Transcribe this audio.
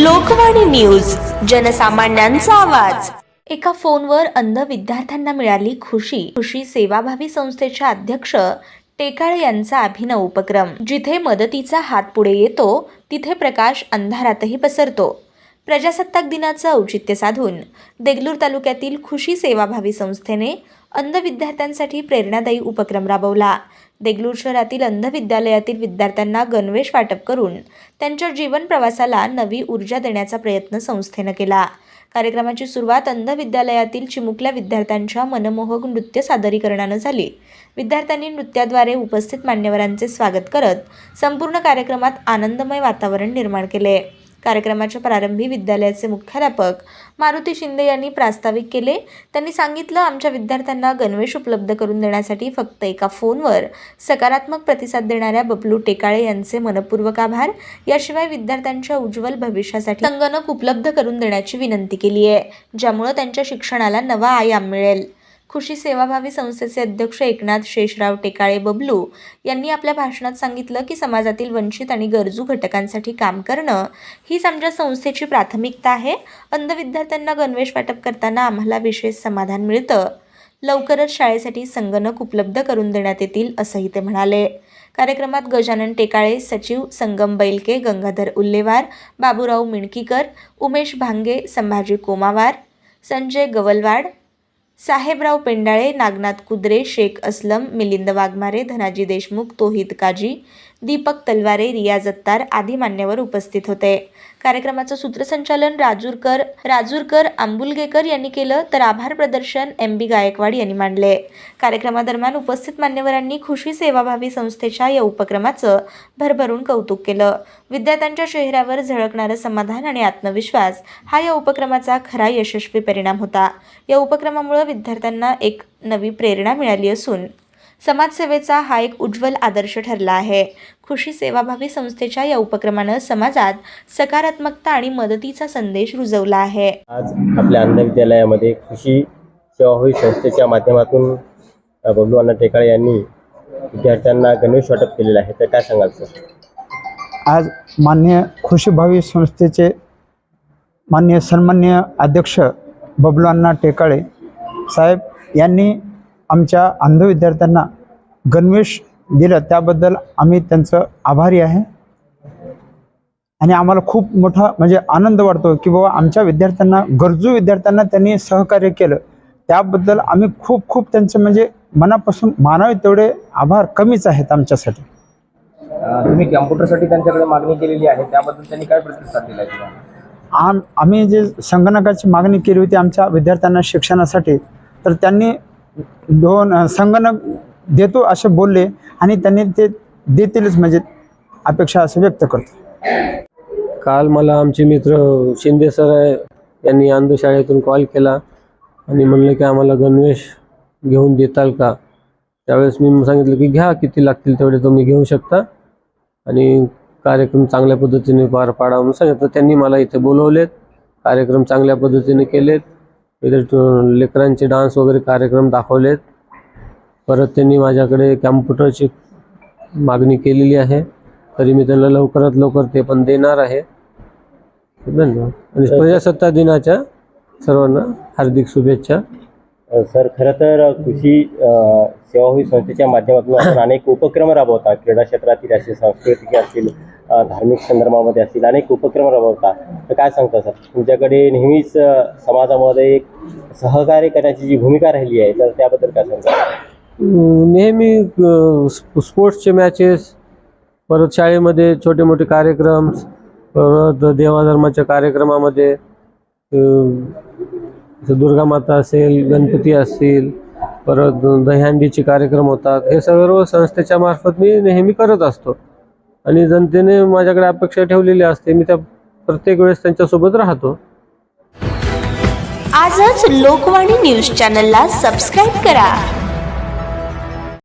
Lokvani news जनसामान्यांचा आवाज. एका फोनवर अंध विद्यार्थ्यांना मिळाली खुशी. खुशी सेवाभावी संस्थेचे अध्यक्ष टेकाळे यांचा अभिनव उपक्रम. जिथे मदतीचा हात पुढे येतो तिथे प्रकाश अंधारातही पसरतो. प्रजासत्ताक दिनाचं औचित्य साधून देगलूर तालुक्यातील खुशी सेवाभावी संस्थेने अंध विद्यार्थ्यांसाठी प्रेरणादायी उपक्रम राबवला. देगलूर शहरातील अंध विद्यालयातील विद्यार्थ्यांना गणवेश वाटप करून त्यांच्या जीवन प्रवासाला नवी ऊर्जा देण्याचा प्रयत्न संस्थेनं केला. कार्यक्रमाची सुरुवात अंध विद्यालयातील चिमुकल्या विद्यार्थ्यांच्या मनमोहक नृत्य सादरीकरणानं झाली. विद्यार्थ्यांनी नृत्याद्वारे उपस्थित मान्यवरांचे स्वागत करत संपूर्ण कार्यक्रमात आनंदमय वातावरण निर्माण केले. कार्यक्रमाच्या प्रारंभी विद्यालयाचे मुख्याध्यापक मारुती शिंदे यांनी प्रास्ताविक केले. त्यांनी सांगितलं आमच्या विद्यार्थ्यांना गणवेश उपलब्ध करून देण्यासाठी फक्त एका फोनवर सकारात्मक प्रतिसाद देणाऱ्या बबलू टेकाळे यांचे मनपूर्वक आभार. याशिवाय विद्यार्थ्यांच्या उज्ज्वल भविष्यासाठी संगणक उपलब्ध करून देण्याची विनंती केली आहे ज्यामुळे त्यांच्या शिक्षणाला नवा आयाम मिळेल. खुशी सेवाभावी संस्थेचे अध्यक्ष एकनाथ शेषराव टेकाळे बबलू यांनी आपल्या भाषणात सांगितलं की समाजातील वंचित आणि गरजू घटकांसाठी काम करणं हीच आमच्या संस्थेची प्राथमिकता आहे. अंध विद्यार्थ्यांना गणवेश वाटप करताना आम्हाला विशेष समाधान मिळतं. लवकरच शाळेसाठी संगणक उपलब्ध करून देण्यात येतील असंही ते म्हणाले. कार्यक्रमात गजानन टेकाळे सचिव संगम बैलके गंगाधर उल्लेवार बाबूराव मिणकीकर उमेश भांगे संभाजी कोमावार संजय गवलवाड साहेबराव पेंडाळे नागनाथ कुद्रे शेख असलम मिलिंद वाघमारे धनाजी देशमुख तोहित काजी दीपक तलवारे रियाज अत्तार आदी मान्यवर उपस्थित होते. कार्यक्रमाचं सूत्रसंचालन राजूरकर राजूरकर आंबुलगेकर यांनी केलं तर आभार प्रदर्शन एम बी गायकवाड यांनी मांडले. कार्यक्रमादरम्यान उपस्थित मान्यवरांनी खुशी सेवाभावी संस्थेच्या या उपक्रमाचं भरभरून कौतुक केलं. विद्यार्थ्यांच्या चेहऱ्यावर झळकणारं समाधान आणि आत्मविश्वास हा या उपक्रमाचा खरा यशस्वी परिणाम होता. या उपक्रमामुळे विद्यार्थ्यांना एक नवी प्रेरणा मिळाली असून समाजसेवेचा हा एक उज्ज्वल आदर्श ठरला आहे. खुशी सेवाभावी संस्थेच्या या उपक्रमानं समाजात सकारात्मकता आणि मदतीचा संदेश रुजवला आहे. आज आपल्या अंध विद्यालयामध्ये कृषी सेवाभावी संस्थेच्या माध्यमातून बबलू अण्णा टेकाळे यांनी विद्यार्थ्यांना गणवेश वाटप केलेलं आहे. तर काय सांगाल सर? आज मान्य कृषीभावी संस्थेचे मान्य सन्मान्य अध्यक्ष बबलूअण्णा टेकाळे साहेब यांनी आमच्या अंध विद्यार्थ्यांना गणवेश दिलं त्याबद्दल आम्ही त्यांचं आभारी आहे. आणि आम्हाला खूप मोठा म्हणजे आनंद वाटतो की बाबा आमच्या विद्यार्थ्यांना गरजू विद्यार्थ्यांना त्यांनी सहकार्य केलं. त्याबद्दल आम्ही खूप खूप त्यांचं म्हणजे मनापासून मानावे तेवढे आभार कमीच आहेत आमच्यासाठी. तुम्ही कॅम्प्युटरसाठी त्यांच्याकडे मागणी केलेली आहे त्याबद्दल त्यांनी काय प्रतिसाद दिला आम आम्ही जे संगणकाची मागणी केली होती आमच्या विद्यार्थ्यांना शिक्षणासाठी तर त्यांनी दोन संगणक देतो असे बोलले आणि त्यांनी ते देतीलच म्हणजे अपेक्षा असं व्यक्त करतो काल मला आमचे मित्र शिंदे सर यांनी अंधशाळेतून कॉल केला आणि म्हणलं की आम्हाला गणवेश घेऊन देताल का? त्यावेळेस मी सांगितलं की घ्या किती लागतील तेवढे तुम्ही घेऊ शकता आणि कार्यक्रम चांगल्या पद्धतीने पार पाडा म्हणून सांगितलं. त्यांनी मला इथे बोलवलेत कार्यक्रम चांगल्या पद्धतीने केलेत. इथे लेकरांचे डान्स वगैरे कार्यक्रम दाखवलेत. परत त्यांनी माझ्याकडे कॅम्प्युटरची मागणी केलेली आहे. तरी मी त्यांना लवकरात लवकर ते पण देणार आहे. धन्यवाद. आणि प्रजासत्ताक दिनाच्या सर्वांना हार्दिक शुभेच्छा. सर खरं तर कृषी सेवा सेवाभावी संस्थेच्या माध्यमातून आपण अनेक उपक्रम राबवता. क्रीडा क्षेत्रातील असतील सांस्कृतिक असतील धार्मिक संदर्भामध्ये असतील अनेक उपक्रम राबवता. तर काय सांगता सर? तुमच्याकडे नेहमीच समाजामध्ये एक सहकार्य करण्याची जी भूमिका राहिली आहे तर त्याबद्दल काय सांगता? नेहमी स्पोर्ट्सचे मॅचेस परत शाळेमध्ये छोटे मोठे कार्यक्रम परत देवाधर्माच्या कार्यक्रमामध्ये दुर्गा माता असेल गणपती असतील परत दहीहंडीचे कार्यक्रम होतात हे सर्व संस्थेच्या मार्फत मी नेहमी करत असतो. आणि जनतेने माझ्याकडे अपेक्षा ठेवलेली असते मी त्या प्रत्येक वेळेस त्यांच्यासोबत राहतो. आजच लोकवाणी न्यूज चॅनलला सबस्क्राईब करा.